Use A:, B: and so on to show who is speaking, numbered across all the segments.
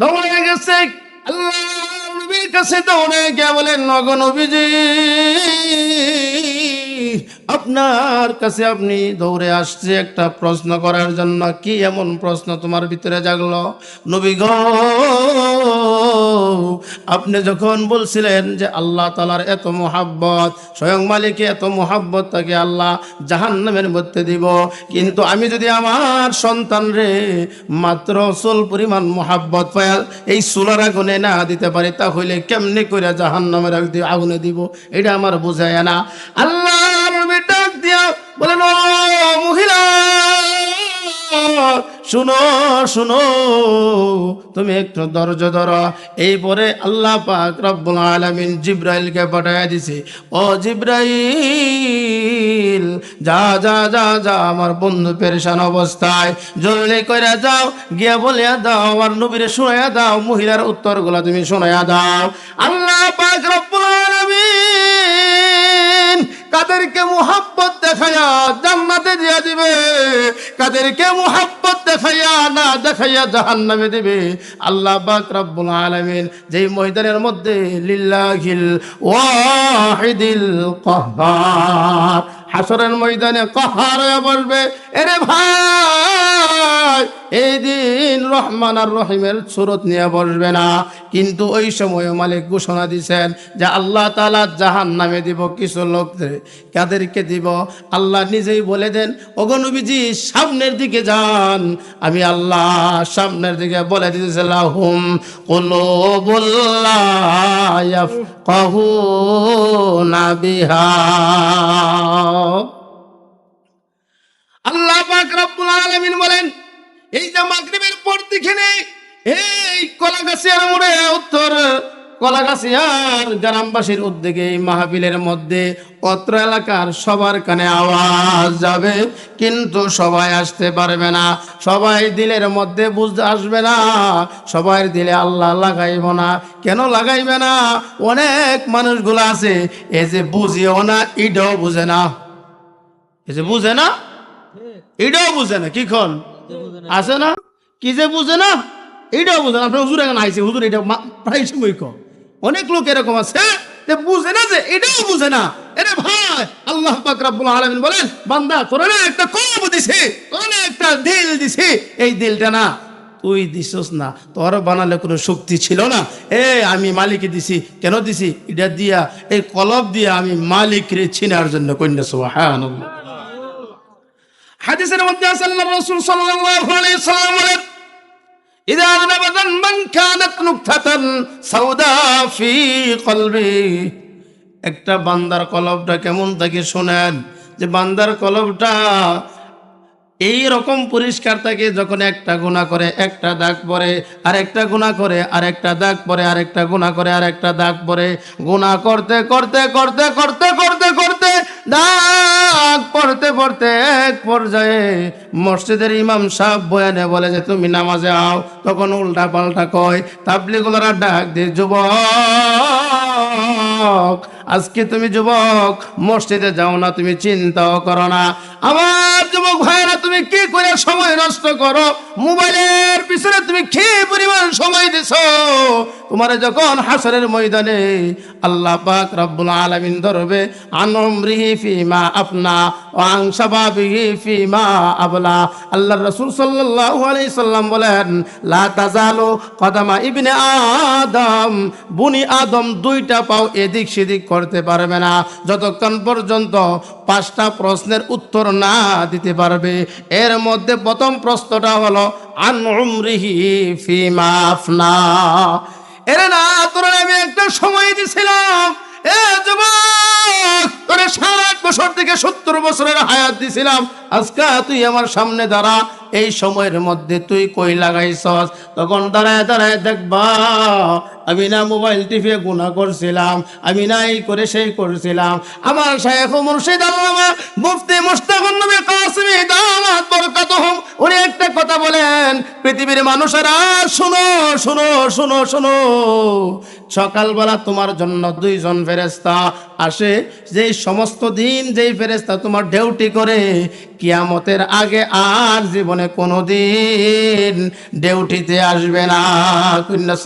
A: দৌড়ে গেছে। আল্লাহ কাছে দৌড়ে গিয়ে বলেন নগ আপনার কাছে আপনি দৌড়ে আসছে একটা প্রশ্ন করার জন্য। কি এমন প্রশ্ন তোমার ভিতরে জাগলো? নবী আপনি যখন বলছিলেন যে আল্লাহ তালার এত মোহাব্বত, স্বয়ং মালিকে এত মোহাব্বত, তাকে আল্লাহ জাহান্নামের মধ্যে দিব। কিন্তু আমি যদি আমার সন্তান রে মাত্র সোল পরিমাণ মোহাব্বত পায়, এই সোলার আগুনে না দিতে পারি, তাহলে কেমনি করে জাহান্নামের আগ- আগুনে দিব? এটা আমার বোঝায় না। আল্লাহ ডাক দিয়া বলেন, ও শুনো শুনো। তুমি একটু ধৈর্য ধরো। এই পরে আল্লাহ পাক রব্বুল আলামিন জিব্রাইলকে পাঠায় দিছে। ও জিব্রাইল, যা যা যা যা, আমার বন্ধু পেরেশান অবস্থায়। জলদি করে যাও, গিয়া বলিয়া দাও, আমার নবীরে শোনায়া দাও, মহিলার উত্তরগুলো তুমি শোনায়া দাও। আল্লাহ পাক রব্বুল আলামিন কাদেরকে মোহাব্বত দেখাইয়া জান্নাতে দিয়া দিবে, কাদেরকে মোহাব্বত দেখাইয়া না দেখাইয়া জাহান্নামে দিবে। আল্লাহ পাক রব্বুল আলামিন যেই ময়দানের মধ্যে লিল্লাহিল ওয়াহিদিল কাহ্হার হাসরের ময়দানে কাহার বলবে, এরে ভাই এই দিন রহমান আর রহিমের সুরত নিয়ে বসবে না। কিন্তু ওই সময় মালিক ঘোষণা দিছেন যে আল্লাহ তালা জাহান নামে দিব কিছু লোকদের কাদেরকে দিব? আল্লাহ নিজেই বলে দেন অগনবীজি সামনের দিকে যান। আমি আল্লাহ সামনের দিকে বলে দিতেছিলাম হুম কলো বল্লাহ কহু না বিহা আল্লাহ পাক বলেন এই যে মাগরিবের পর দিকে এই কলাগাছিয়ার মোড়ে উত্তর কলাগাছিয়ার গ্রামবাসীর উদ্যোগে এই মাহফিলের মধ্যে অত্র এলাকার সবার কানে আওয়াজ যাবে কিন্তু সবাই আসতে পারবে না। সবাই দিলের মধ্যে বুঝতে আসবে না সবাই দিলে আল্লাহ লাগাইব না। কেন লাগাইবে না? অনেক মানুষগুলো আছে এ যে বুঝিও না ইটাও বুঝে না। এ যে বুঝে না এটাও বুঝে না কি খন? আছে না? কি যে বুঝে না? এইটাও বুঝে না। আপনার হুজুর এখন হুজুর এটা প্রায় সময় অনেক লোক এরকম আছে যে বুঝে না যে এটাও বুঝে না। এরে ভাই, আল্লাহ বলেন, বান্দা একটা একটা দিল এই দিলটা না তুই দিছস না। তোর বানালে কোনো শক্তি ছিল না। এ, আমি মালিকে দিছি। কেন দিছি? এটা দিয়া, এই কলব দিয়া আমি মালিক রে চিনার জন্য কন্যা সুবহানাল্লাহ। হাদিসের মধ্যে আছে আল্লাহ রাসূল সাল্লাল্লাহু আলাইহি সাল্লাম বলেন, ইদা আযনাব যানবান কানাত নুকতাতান সাউদা ফি কলবি। একটা বান্দার কলবটা কেমন থাকে শোনেন, যে বান্দার কলবটা এই রকম পরিষ্কার থাকে যখন একটা গুণা করে, একটা দাগ পরে আর একটা গুণা করে আর একটা দাগ পরে আর একটা গুণা করে আর একটা দাগ পরে গুণা করতে করতে করতে করতে করতে করতে, দাগ পড়তে পড়তে এক পর্যায়ে মসজিদের ইমাম সাহেব বয়ানে বলে যে, তুমি নামাজে আও। তখন উল্টা পাল্টা কয়, তাবলিগুলোরা ডাক দিয়ে যুবক, আজকে তুমি যুবক, মসজিদে যাও না, তুমি চিন্তাও করো না। আমার যুবক ভাইরা তুমি কি করে সময় নষ্ট করো? মোবাইলের পিছনে তুমি কি পরিমাণ সময় দিছো? তোমার যখন হাসরের ময়দানে আল্লাহ পাক রব্বুল আলামিন ধরবে আনমরিহি ফিমা আপনা ও আংশাবাবিহি ফিমা আবলা। আল্লাহ রাসূল সাল্লাল্লাহু আলাইহি সাল্লাম বলেন, লা তাজালু কদামা ইবনে আদম। বুনি আদম দুইটা পাও এদিক সেদিক করতে পারবে না। যতক্ষণ পর্যন্ত পাঁচটা প্রশ্নের উত্তর না দিতে পারবে এর মধ্যে প্রথম প্রশ্নটা হলো না, তোর আমি একটা সময় দিছিলাম। এ বছর থেকে সত্তর বছরের হায়াত দিছিলাম। আজকে তুই আমার সামনে দাঁড়া এই সময়ের মধ্যে তুই কই লাগাইছস? তখন দাঁড়ায় দাঁড়ায় দেখবা, আমি না মোবাইল টিপে গুণা করছিলাম, আমি না এই করে সেই করছিলাম। আমার শায়েখ মুর্শিদ আল্লামা মুফতি মুস্তাকুন নবী কাসিমি দামাত বরকাতুহুম উনি একটা কথা বলেন, পৃথিবীর মানুষেরা, শুনো শুনো শুনো শুনো, সকালবেলা তোমার জন্য দুইজন ফেরেস্তা আসে, যেই সমস্ত দিন যেই ফেরেস্তা তোমার ডিউটি করে কিয়ামতের আগে আর জীবনে কোনোদিন ডেউটিতে আসবে না। কন্যা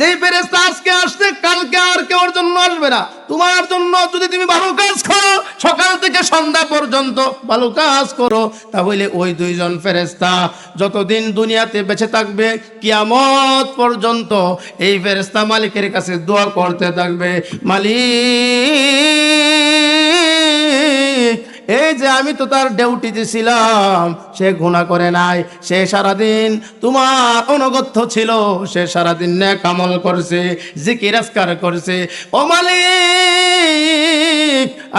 A: যেই ফেরেস্তা আজকে আসছে, কালকে আর কেউর জন্য আসবে না। তোমার জন্য যদি তুমি ভালো কাজ করো, সকাল থেকে সন্ধ্যা পর্যন্ত ভালো কাজ করো, তাহলে ওই দুইজন ফেরেস্তা যতদিন দুনিয়াতে বেঁচে থাকবে, কিয়ামত পর্যন্ত এই ফেরেস্তা মালিকের কাছে দোয়া করতে থাকবে। মালিক এই যে আমি তো তার ডিউটিতে ছিলাম, সে গুণা করে নাই, সে সারাদিন তোমার অনগত্য ছিল, সে সারাদিন ন্যাক আমল করছে, জিকির আজকার করছে। ও মালিক,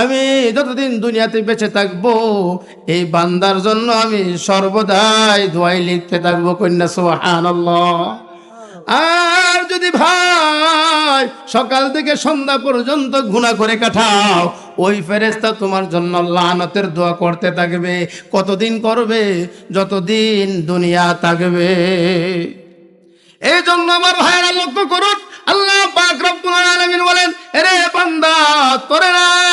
A: আমি যতদিন দুনিয়াতে বেঁচে থাকব, এই বান্দার জন্য আমি সর্বদাই দোয়াই লিখতে থাকব, কন্যা সুবহানাল্লাহ। আর যদি ভাই সকাল থেকে সন্ধ্যা পর্যন্ত গুণা করে কাটাও, ওই ফেরেস্তা তোমার জন্য লানতের দোয়া করতে থাকবে। কতদিন করবে? যতদিন দুনিয়া থাকবে। এই জন্য আমার ভাইয়েরা লক্ষ্য করুন, আল্লাহ পাক বলেন, এরে বান্দা, তোরে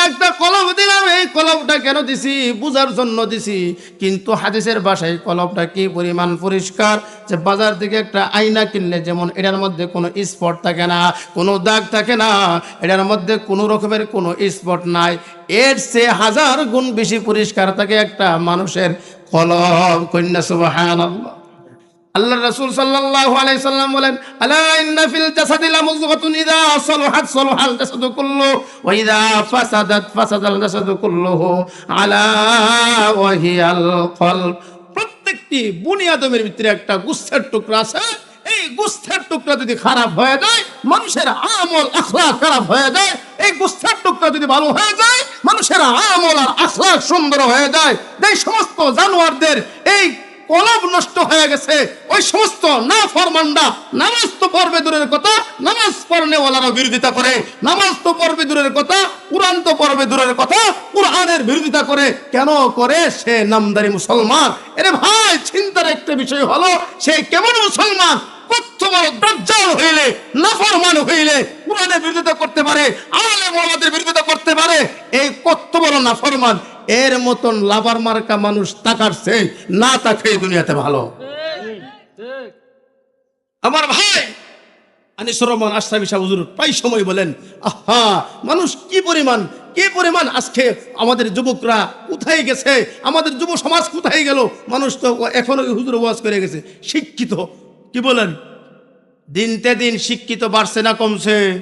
A: একটা কলম দিলাম, এই কলমটা কেন দিছি? বুঝার জন্য দিছি। কিন্তু হাদিসের ভাষায় কলমটা কি পরিমাণ পরিষ্কার? যে বাজার থেকে একটা আয়না কিনলে যেমন এটার মধ্যে কোনো স্পট থাকে না, কোনো দাগ থাকে না, এটার মধ্যে কোনো রকমের কোনো স্পট নাই। এর সে হাজার গুণ বেশি পরিষ্কার থাকে একটা মানুষের কলম। কন্যা সুবহানাল্লাহ। আল্লাহ রাসূল সাল্লাল্লাহু আলাইহি সাল্লাম বলেন, আলা ইন্না ফিল জাসাদি লামুযগাতুন ইযা সালাহাত সালাহাল জাসাদু কুল্লু, ওয়া ইযা ফাসাদাত ফাসাদাল জাসাদু কুল্লুহু আলা ওয়া হিয়াল কলব। প্রত্যেকটি বুনিয়াদমের ভিতরে একটা গুস্তের টুকরা আছে। এই গুস্তের টুকরা যদি খারাপ হয়ে যায়, মানুষের আমল আখলাক খারাপ হয়ে যায়, এই গুস্তের টুকরা যদি ভালো হয়ে যায়, মানুষের আমল আর আখলাক সুন্দর হয়ে যায়। এই সমস্ত জানোয়ারদের এই কলব নষ্ট হয়ে গেছে। ওই সমস্ত না ফরমান্ডা নামাজ তো পড়বে দূরের কথা, নামাজ পড়নেওয়ালারা বিরোধিতা করে। নামাজ তো পড়বে দূরের কথা, কোরআন তো পড়বে দূরের কথা, কোরআনের বিরোধিতা করে। কেন করে? সে নামদারি মুসলমান। এরে ভাই, চিন্তার একটা বিষয় হলো, সে কেমন মুসলমান? কত বড় দজ্জাল হইলে, নাফরমান হইলে কোরআনের বিরোধিতা করতে পারে আলে মোহাম্মদের বিরোধিতা করতে পারে। এই কত বড় নাফরমান? এর মতন লাভার মার্কা মানুষ তাকারছে না তাকে দুনিয়াতে ভালো। আমার ভাই আনিসুর রহমান আশরাফি হুজুর প্রায় সময় বলেন আহা মানুষ কি পরিমাণ কি পরিমাণ আজকে আমাদের যুবকরা কোথায় গেছে আমাদের যুব সমাজ কোথায় গেল? মানুষ তো এখনও হুজুর ওয়াজ করে গেছে। শিক্ষিত কি বলেন? দিনতে দিন শিক্ষিত বাড়ছে না কমছে?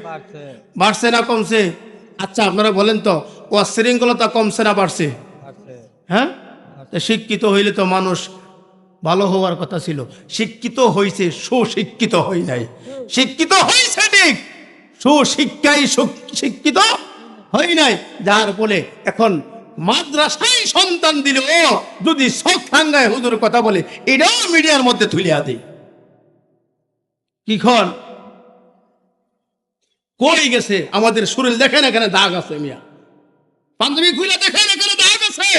A: বাড়ছে না কমছে? আচ্ছা আপনারা বলেন তো শৃঙ্খলতা কমছে না বাড়ছে। হ্যাঁ? শিক্ষিত হইলে তো মানুষ ভালো হওয়ার কথা ছিল। শিক্ষিত হইছে, সুশিক্ষিত হই নাই। শিক্ষিত হইছে ঠিক। সুশিক্ষাই শিক্ষিত হই নাই। যার ফলে এখন মাদ্রাসায় সন্তান দিল ও যদি শখ হুজুর কথা বলে, এটাও মিডিয়ার মধ্যে তুলিয়া দিই কিখন কই গেছে? আমাদের শরীর দেখেন এখানে দাগ আছে মিয়া। খুলে দেখেন এখানে দাগ আছে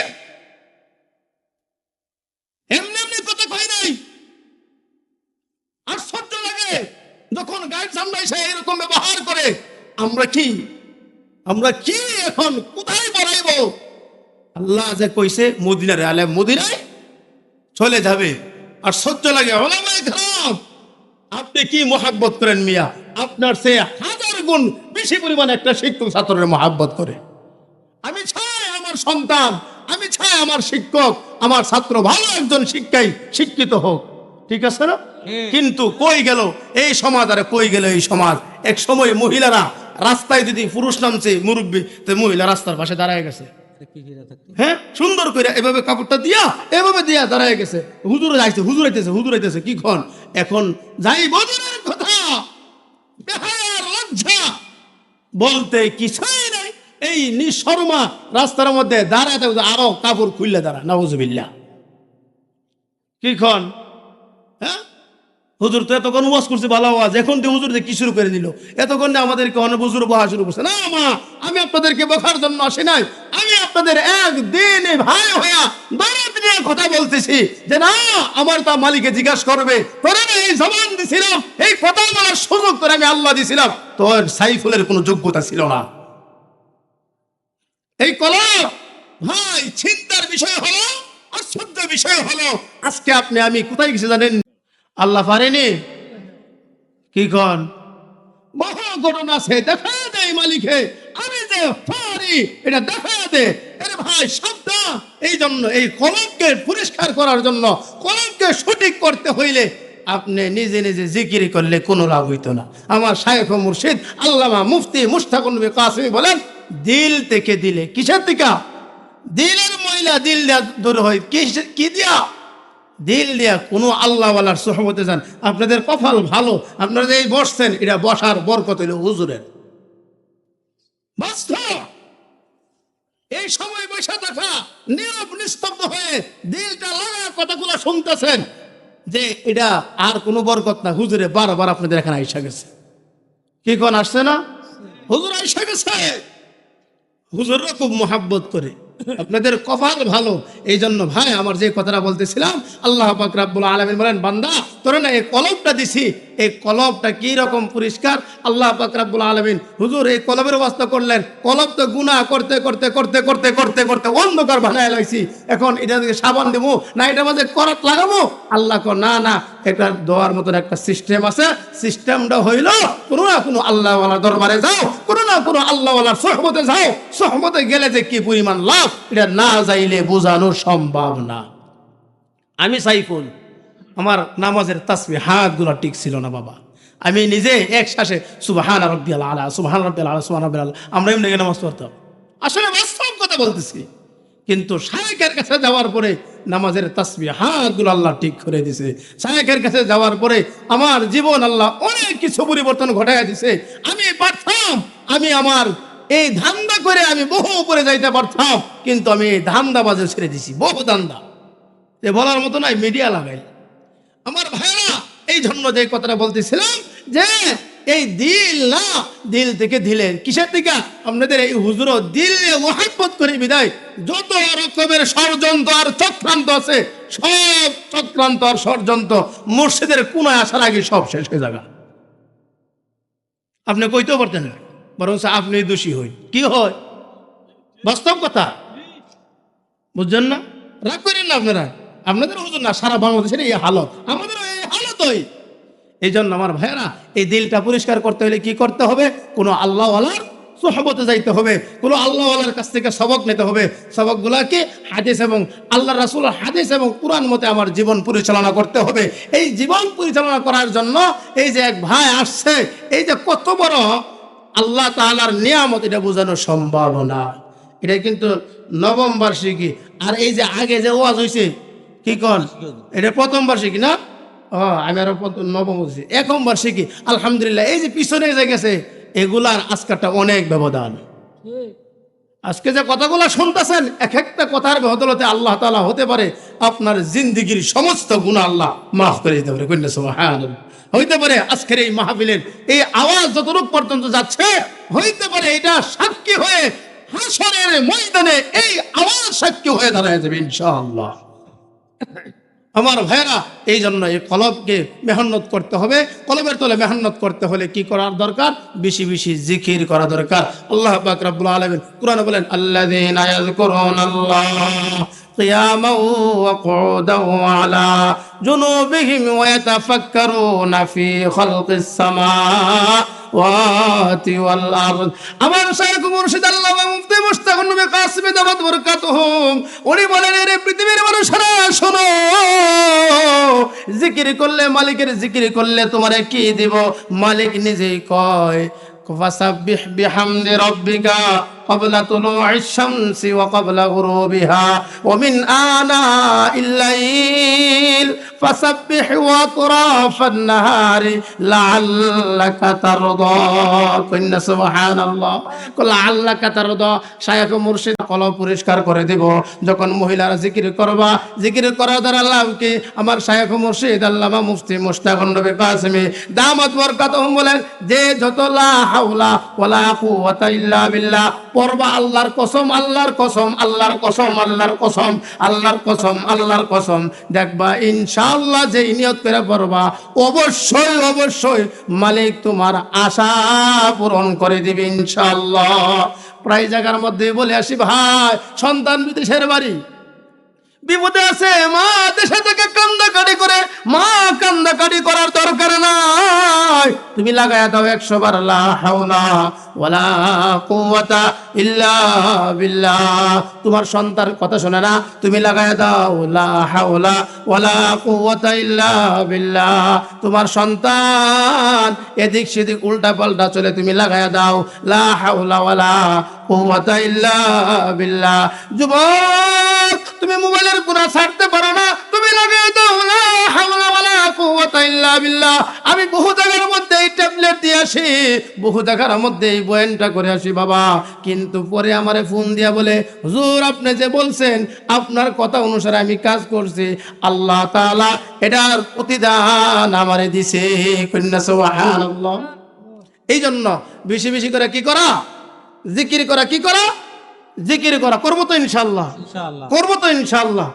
A: এমনি এমনি কথা নাই। আশ্চর্য লাগে। যখন গায়ের এসে এরকম ব্যবহার করে, আমরা কি আমরা কি এখন কোথায় বাড়াইব আল্লাহ যে কইছে, মদিনারে আলে মদিনায় চলে যাবে। আর সহ্য লাগে আপনি কি মহাব্বত করেন মিয়া? আপনার সে হাজার গুণ বেশি পরিমাণে একটা শিক্ষক ছাত্রের মহাব্বত করে। আমি চাই আমার সন্তান আমি চাই আমার শিক্ষক আমার ছাত্র ভালো একজন শিক্ষাই শিক্ষিত হোক। ঠিক আছে না? কিন্তু কই গেল? এই সমাজ আরে কই গেল এই সমাজ? এক সময় মহিলারা রাস্তায় যদি পুরুষ নামছে মুরব্বী তো মহিলা রাস্তার পাশে দাঁড়ায় গেছে। হ্যাঁ? সুন্দর করে এভাবে কাপড়টা দিয়া এভাবে দিয়া দাঁড়ায় গেছে। হুজুর যাইছে হুজুর আইতেছে হুজুর আইতেছে কি খন? এখন যাই বদলের কথা। লজ্জা। বলতে কিছুই এই নিঃশর্মা রাস্তার মধ্যে দাঁড়াতে আরও কাপড় খুললে দাঁড়া নওয়াজবিল্লা কি খন? হ্যাঁ? হুজুর তো এতক্ষণ ওয়াজ করছে, ভালো আওয়াজ। এখন তো হুজুর কি শুরু করে দিল? এতক্ষণ না আমাদেরকে অনেক হুজুর বহা শুরু করছে। না, মা, আমি আপনাদেরকে বকার জন্য আসি নাই। আমি আপনাদের একদিন ভাই হইয়া দরদ নিয়ে কথা বলতেছি যে, না, আমার তা মালিকে জিজ্ঞাসা করবে। তোরে এই জবান দিছিলাম, এই কথা বলার সুযোগ তোরে আমি আল্লাহ দিছিলাম। তোর সাইফুলের কোনো যোগ্যতা ছিল না। এই কলম ভাই, চিন্তার বিষয় হলো আশ্চর্য বিষয় হলো। আজকে আপনি আমি কোথায় গেছি জানেন? আল্লাহ পারেনি। কি কন? আছে, দেখা দেয় মালিকে। আমি যে এটা দেখা দে। আরে ভাই শব্দ এই জন্য এই কলমকে পরিষ্কার করার জন্য, কলমকে সঠিক করতে হইলে আপনি নিজে নিজে জিকিরি করলে কোনো লাভ হইতো না। আমার ও মুর্শিদ, আল্লামা মুফতি মুস্তাকুন কাসিমি বলেন দিল থেকে দিলে। কিসের থেকে? দিলের মহিলা দিল দেয়া দূর হয়। কি দিয়া? দিল দিয়া কোনো আল্লাহওয়ালার সহমতে যান। আপনাদের কপাল ভালো। আপনারা যে বসছেন, এটা বসার বরকত হইল হুজুরের। এই সময় বসে থাকা নীরব, নিস্তব্ধ হয়ে দিলটা লাগা কথাগুলো শুনতেছেন যে এটা আর কোনো বরকত না। হুজুরে বারবার আপনাদের এখানে আইসা গেছে। কি কোন আসছে না? হুজুর আইসা গেছে। হুজুররা খুব মোহাব্বত করে। আপনাদের কপাল ভালো। এই জন্য ভাই, আমার যে কথাটা বলতেছিলাম, আল্লাহ পাক আলামিন বলেন, বান্দা তোর না এই কলবটা দিছি, এই কলবটা কি রকম পরিষ্কার? আল্লাহ পাক রাব্বুল আলামিন হুজুর এই কলবের অবস্থা করলেন। কলব তো গুনাহ করতে করতে করতে করতে করতে করতে অন্ধকার বানায় লাইছি। এখন এটা থেকে সাবান দেবো না এটা মাঝে করাত লাগাবো আল্লাহ কো না না, একটা দোয়ার মতন একটা সিস্টেম আছে। সিস্টেমটা হইল, কোনো না কোনো আল্লাহওয়ালা দরবারে যাও, কোনো না কোনো আল্লাহওয়ালার সহমতে যাও। সহমতে গেলে যে কি পরিমাণ লাভ? এটা না যাইলে বোঝানো সম্ভব না। আমি সাইফুল। আমার নামাজের তাসবি হাতগুলো ঠিক ছিল না বাবা। আমি নিজে এক শ্বাসে, সুবাহান রব্বিয়াল আলা, সুবাহান রব্বিয়াল আলা, সুবাহান আমরা এমনি নামাজ পড়তাম। আসলে বাস্তব কথা বলতেছি। কিন্তু শায়েকের কাছে যাওয়ার পরে নামাজের তাসবি হাতগুলো আল্লাহ ঠিক করে দিছে। শায়েকের কাছে যাওয়ার পরে আমার জীবন আল্লাহ অনেক কিছু পরিবর্তন ঘটাইয়া দিছে। আমি পারতাম, আমি আমার এই ধান্দা করে আমি বহু উপরে যাইতে পারতাম, কিন্তু আমি এই ধান্দা বাজে ছেড়ে দিছি, বহু ধান্দা। এ বলার মতো নাই, মিডিয়া লাগাই। আমার ভাইরা এই জন্য যে কথাটা বলতেছিলাম যে, এই দিল না, দিল থেকে দিলে কিসের থেকে আপনাদের এই হুজুর দিল মহাব্বত করে বিদায়। যত রকমের ষড়যন্ত্র আর চক্রান্ত আছে, সব চক্রান্ত আর ষড়যন্ত্র মসজিদের কোনায় আসার আগে সব শেষ হয়ে যাবে। আপনি কইতেও পারতেন না। বরং আপনি দোষী হই। কি হয়? বাস্তব কথা? বুঝছেন না? রাগ করেন না আপনারা? আপনাদের হুজুর না, সারা বাংলাদেশের এই হালত। আমাদের এই হালতই এই জন্য আমার ভাইয়েরা, এই দিলটা পরিষ্কার করতে হলে কি করতে হবে? কোনো আল্লাহওয়ালার সোহবতে যাইতে হবে, কোনো আল্লাহওয়ালার কাছ থেকে সবক নিতে হবে। সবকগুলাকে হাদিস এবং আল্লাহ রাসুল হাদিস এবং কোরআন মতে আমার জীবন পরিচালনা করতে হবে। এই জীবন পরিচালনা করার জন্য এই যে এক ভাই আসছে, এই যে কত বড় আল্লাহ তাআলার নিয়ামত, এটা বোঝানো সম্ভব না। এটা কিন্তু নবম বার্ষিকী। আর এই যে আগে যে ওয়াজ হয়েছে কি কন? এটা প্রথম বার্ষিকী না? ও আমি আরও নবম বলছি একম বার্ষিকী আলহামদুলিল্লাহ। এই যে পিছনে যে গেছে এগুলার আজকাটা অনেক ব্যবধান। আজকে যে কথাগুলো শুনতেছেন এক একটা কথার বদলতে আল্লাহ তাআলা হতে পারে আপনার জিন্দিগির সমস্ত গুণ আল্লাহ মাফ করে দিতে পারে। কন্যা সুবহানাল্লাহ। হইতে পারে আজকের এই মাহফিলের এই আওয়াজ যতটুক পর্যন্ত যাচ্ছে হইতে পারে এটা সাক্ষী হয়ে হাসরের ময়দানে এই আওয়াজ সাক্ষী হয়ে দাঁড়ায় যাবে ইনশাআল্লাহ। আমার ভাইরা এই জন্য এই কলবকে মেহনত করতে হবে কলবের তলে মেহনত করতে হলে কি করার দরকার বেশি বেশি জিকির করা দরকার আল্লাহ পাক রব্বুল আলামিন কোরআনে বলেন আল্লাযীনা ইয়াযকুরুনাল্লাহ قياما وقعودا وعلى جنوبهم ويتفكرون في خلق ওয়াতি ওয়াল আরদ আমার শায়খ মুর্শিদ আল্লামা মুফতি মুশতাক নবী কাসিম দামাত বরকাতুহুম উনি বলেন রে পৃথিবীর মানুষরা, শোনো, জিকির করলে মালিকের জিকির করলে তোমারে কি দিব? মালিক নিজেই কয়, ফাসাব্বিহ বিহামদি রাব্বিকা। قبل طلوع الشمس وقبل غروبها ومن آناء الليل فسبح وأطراف النهار لعلك ترضى كن سبحان الله لعلك ترضى শায়খ মুর্শিদ কলম পরিষ্কার করে দেব যখন মহিলারা জিকির করবা জিকির করার দ্বারা লাভ কি আমার শায়খ মুর্শিদ আল্লামা মুফতি মুস্তাক নবী কাসিমি দামাত বরকাতুহুম বলেন যে যত লা হাওলা ওয়ালা কুওয়াতা ইল্লা বিল্লাহ পড়বা আল্লাহর কসম আল্লাহর কসম আল্লাহর কসম আল্লাহর কসম আল্লাহর কসম আল্লাহর কসম। দেখবা, ইনশাআল্লাহ যে নিয়ত করে পড়বা, অবশ্যই অবশ্যই মালিক তোমার আশা পূরণ করে দিবে ইনশাআল্লাহ। প্রায় জায়গার মধ্যে বলে আসি, ভাই, সন্তান বিদেশের বাড়ি। বিপদে আছে। মা দেশে থেকে কান্দাকাটি করে, মা কান্দাকাটি করার দরকার নাই। তুমি লাগায়া দাও একশো বার তোমার সন্তান কথা শোনে না। তুমি লাগায়া দাও হাওলা ওয়ালা কুওয়াতা ইল্লা বিল্লাহ। তোমার সন্তান এদিক সেদিক উল্টা পাল্টা চলে, তুমি লাগায়া দাও, লা হাওলা ওয়ালা ইল্লা বিল্লাহ। যুবক তুমি মোবাইলের গুণা ছাড়তে পারো না। তুমি লাগাই দাও আমি বহু জায়গার মধ্যে এই ট্যাবলেট দিয়ে আসি, বহু জায়গার মধ্যে এই বয়ানটা করে আসি, বাবা। কিন্তু পরে আমারে ফোন দিয়া বলে, হুজুর, আপনি যে বলছেন, আপনার কথা অনুসারে আমি কাজ করছি। আল্লাহ তাআলা এটার প্রতিদান আমারে দিছে, কন্যা সুবহানাল্লাহ। এই জন্য বেশি বেশি করে কি করা? জিকির করা কি করা? জিকির করা করব তো ইনশাল্লাহ করব তো ইনশাল্লাহ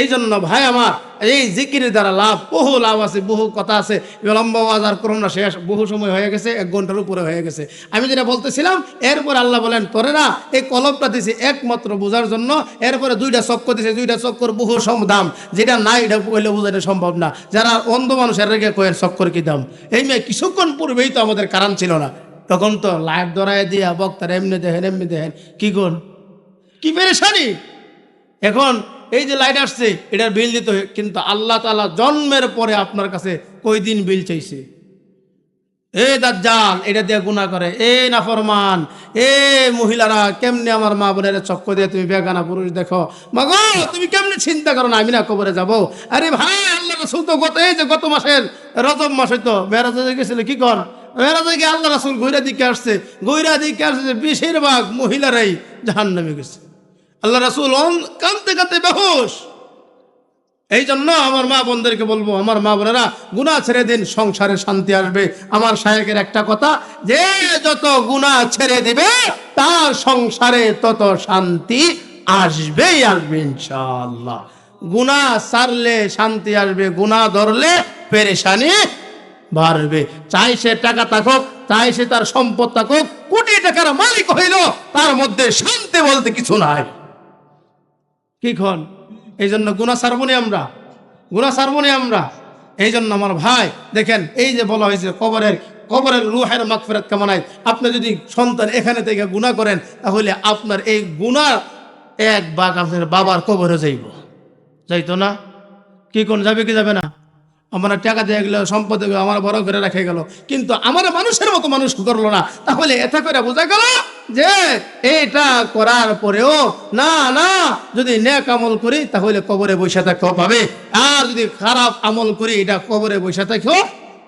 A: এই জন্য ভাই আমার এই জিকিরের দ্বারা লাভ বহু লাভ আছে বহু কথা আছে। লম্বা আওয়াজ আর করোনা শেষ। বহু সময় হয়ে গেছে এক ঘণ্টার উপরে হয়ে গেছে। আমি যেটা বলতেছিলাম এরপর আল্লাহ বলেন তোরে না এই কলমটা দিছি একমাত্র বোঝার জন্য। এরপরে দুইটা চক্কর দিছে দুইটা চক্কর বহু সম দাম। যেটা নাই এটা বললে বোঝানো সম্ভব না। যারা অন্ধ মানুষের রেগে কয়েন চক্কর কি দাম? এই মেয়ে কিছুক্ষণ পূর্বেই তো আমাদের কারণ ছিল না। তখন তো লাইভ ধরায় দিয়া বক্তার এমনি দেখেন এমনি দেখেন। কি গুণ? কি পেরেশানি? এখন এই যে লাইট আসছে, এটার বিল দিতে হয়, কিন্তু আল্লাহ তালা জন্মের পরে আপনার কাছে কই দিন বিল চাইছে? এ দাজ্জাল, এটা দিয়ে গুণা করে। এ নাফরমান, এ মহিলারা, কেমনে আমার মা বোনের চক্ক দিয়ে তুমি বেগানা পুরুষ দেখো? মাগো, তুমি কেমনে চিন্তা করো না, আমি না কবরে যাব? আরে ভাই, আল্লাহ রসুল তো গত এই যে গত মাসের রজব মাসে তো মেরাজে গেছিল, কি কর? মেরাজে গিয়ে আল্লাহ রসুল গৈরা দিকে আসছে গৈরা দিকে আসছে বেশিরভাগ মহিলারাই জাহান নামে গেছে। আল্লাহ রাসুল কানতে কানতে বেহুশ। এই জন্য আমার মা বোনদেরকে বলব, আমার মা বোনেরা গুণা ছেড়ে দিন, সংসারে শান্তি আসবে। আমার সাহেবের একটা কথা, যে যত গুণা ছেড়ে দিবে, তার সংসারে তত শান্তি আসবেই আসবে ইনশাআল্লাহ। গুণা সারলে শান্তি আসবে গুণা ধরলে পেরেশানি বাড়বে। চাই সে টাকা থাকুক, চাই সে তার সম্পদ থাকুক, কোটি টাকার মালিক হইল তার মধ্যে শান্তি বলতে কিছু নাই। কি খন? এই জন্য গুণা সারবনি আমরা। গুণা সারবনি আমরা। এই জন্য আমার ভাই, দেখেন, এই যে বলা হয়েছে, কবরের কবরের রুহের মাগফিরাত কামনায় আপনি যদি সন্তান এখানে থেকে গুণা করেন, তাহলে আপনার এই গুণার এক বাঘ আপনার বাবার কবরে যাইব। যাইতো না? কি কোন যাবে কি যাবে না? আমার টাকা দিয়ে গেল, সম্পদ আমার বড় করে রেখে গেল। কিন্তু আমার মানুষের মতো মানুষ করল না। তাহলে এতে করে বোঝা গেল যে এটা করার পরেও, না না, যদি নেক আমল করি, তাহলে কবরে বসে থাকতেও পাবে আর যদি খারাপ আমল করি, এটা কবরে বসে থাকেও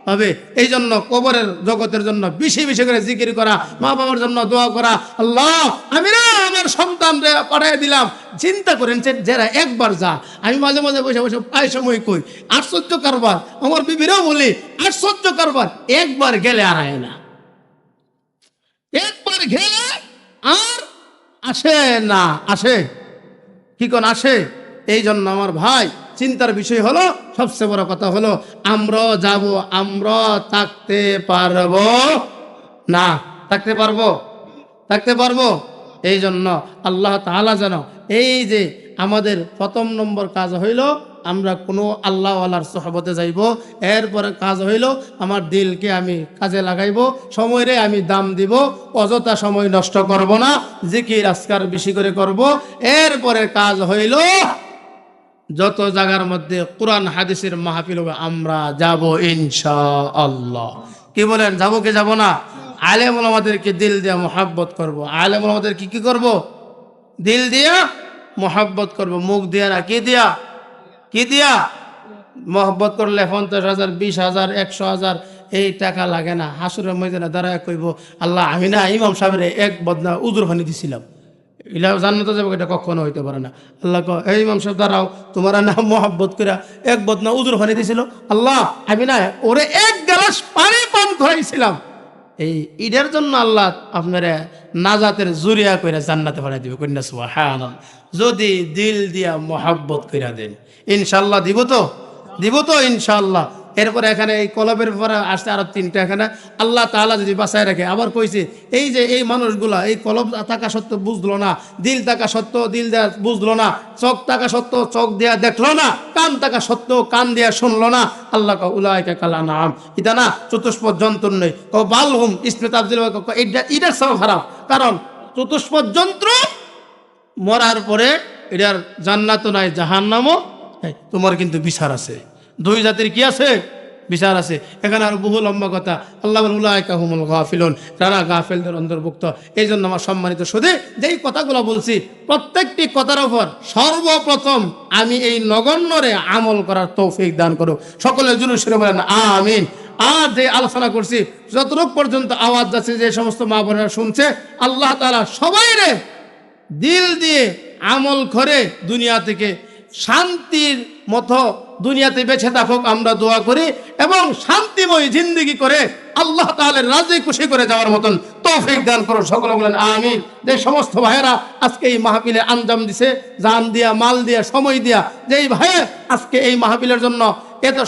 A: হবে। এই জন্য কবরের জগতের জন্য বেশি বেশি করে জিকির করা মা বাবার জন্য দোয়া করা, আল্লাহ, আমি না আমার সন্তান পাঠিয়ে দিলাম। চিন্তা করেন যারা একবার যা আমি মাঝে মাঝে বসে বসে প্রায় সময় কই, আশ্চর্য কারবার, আমার বিবিরাও বলি, আশ্চর্য কারবার, একবার গেলে আর না। একবার গেলে আর আসে না, আসে। কি কোন আসে? এই জন্য আমার ভাই চিন্তার বিষয় হলো, সবচেয়ে বড় কথা হলো, আমরা যাব, আমরা থাকতে পারব না। থাকতে পারব? থাকতে পারব? এই জন্য আল্লাহ তাআলা যেন এই যে আমাদের প্রথম নম্বর কাজ হইল আমরা কোনো আল্লাহওয়ালার সহবতে যাইব, এরপরে কাজ হইল আমার দিলকে আমি কাজে লাগাইব, সময়রে আমি দাম দিব, অযথা সময় নষ্ট করব না, জিকির, আজকার বেশি করে করব, এরপরে কাজ হইল যত জায়গার মধ্যে কোরআন, হাদিসের মাহফিল হবে, আমরা যাব ইনশা আল্লাহ কি বলেন, যাব কি যাব না? আলেম আমাদেরকে দিল দিয়ে মোহাব্বত করব। আলেম আমাদের কি কি করব? দিল দিয়া মোহাব্বত করব। মুখ দিয়া না কি দিয়া? কি দিয়া? মহব্বত করলে পঞ্চাশ হাজার, বিশ হাজার, একশো হাজার, এই টাকা লাগে না। হাসুরের ময়দানে দাঁড়ায় কইব, আল্লাহ, আমি না ইমাম সাহেবের এক বদনা উদুর পানি দিছিলাম। ইলা জান্নাতে যাব এটা কখনো হইতে পারে না। আল্লাহ কয়, এই ইমাম সাহেব, দাঁড়াও, তোমার না মোহাব্বত করে এক বদনা উদুর পানি দিছিল। আল্লাহ, আমি না ওরে এক গ্লাস পানি পান করাইছিলাম এই ঈদের জন্য আল্লাহ আপনারা নাজাতের জুরিয়া কইরা জান্নাতে বানাই দিবে। কন্যা সুবহান যদি দিল দিয়া মোহাব্বত কইরা দেন। ইনশাল্লাহ দিব তো? দিব তো ইনশাল্লাহ। এরপরে এখানে এই কলবের পরে আসছে আরও তিনটা এখানে। আল্লাহ তাআলা যদি বাঁচায় রাখে, আবার কইছে, এই যে এই মানুষগুলা, এই কলব থাকা সত্ত্বেও বুঝলো না, দিল থাকা সত্ত্বেও দিল দেয়া বুঝলো না, চোখ থাকা সত্ত্বেও চোখ দেয়া দেখল না, কান থাকা সত্ত্বেও কান দেয়া শুনলো না, আল্লাহ কা উলাইকা কালা নাম এটা না চতুষ্পদ যন্ত্র নেই বালহুম ইসমেত আব্দুল এটা সব খারাপ কারণ চতুষ্পদ যন্ত্র মরার পরে এটার জান্নাতও নাই, জাহান্নামও নাই। তোমার কিন্তু বিচার আছে। দুই জাতির কি আছে? বিচার আছে। এখানে আর বহু লম্বা কথা। আল্লাহ উল্লাহমুল গাফিলন। যারা গাফেলদের অন্তর্ভুক্ত, এই জন্য আমার সম্মানিত সুদে, যেই কথাগুলো বলছি, প্রত্যেকটি কথার ওপর সর্বপ্রথম আমি এই নগণ্যরে আমল করার তৌফিক দান করো জন্য শুনে বলেন, আমিন। আর যে আলোচনা করছি, যতটুক পর্যন্ত আওয়াজ যাচ্ছে, যে সমস্ত মা বোনেরা শুনছে, আল্লাহ তালা সবাই রে দিল দিয়ে আমল করে দুনিয়া থেকে শান্তির মতো দুনিয়াতে বেঁচে থাকুক আমরা দোয়া করি এবং শান্তিময় জিন্দগি করে আল্লাহ তাহলে রাজি খুশি করে যাওয়ার মতন তৌফিক দান করো সকলে বলেন, আমিন। যে সমস্ত ভাইয়েরা আজকে এই মাহফিলে আঞ্জাম দিছে, জান দিয়া, মাল দিয়া, সময় দিয়া, যেই ভাইয়ে আজকে এই মাহফিলের জন্য এত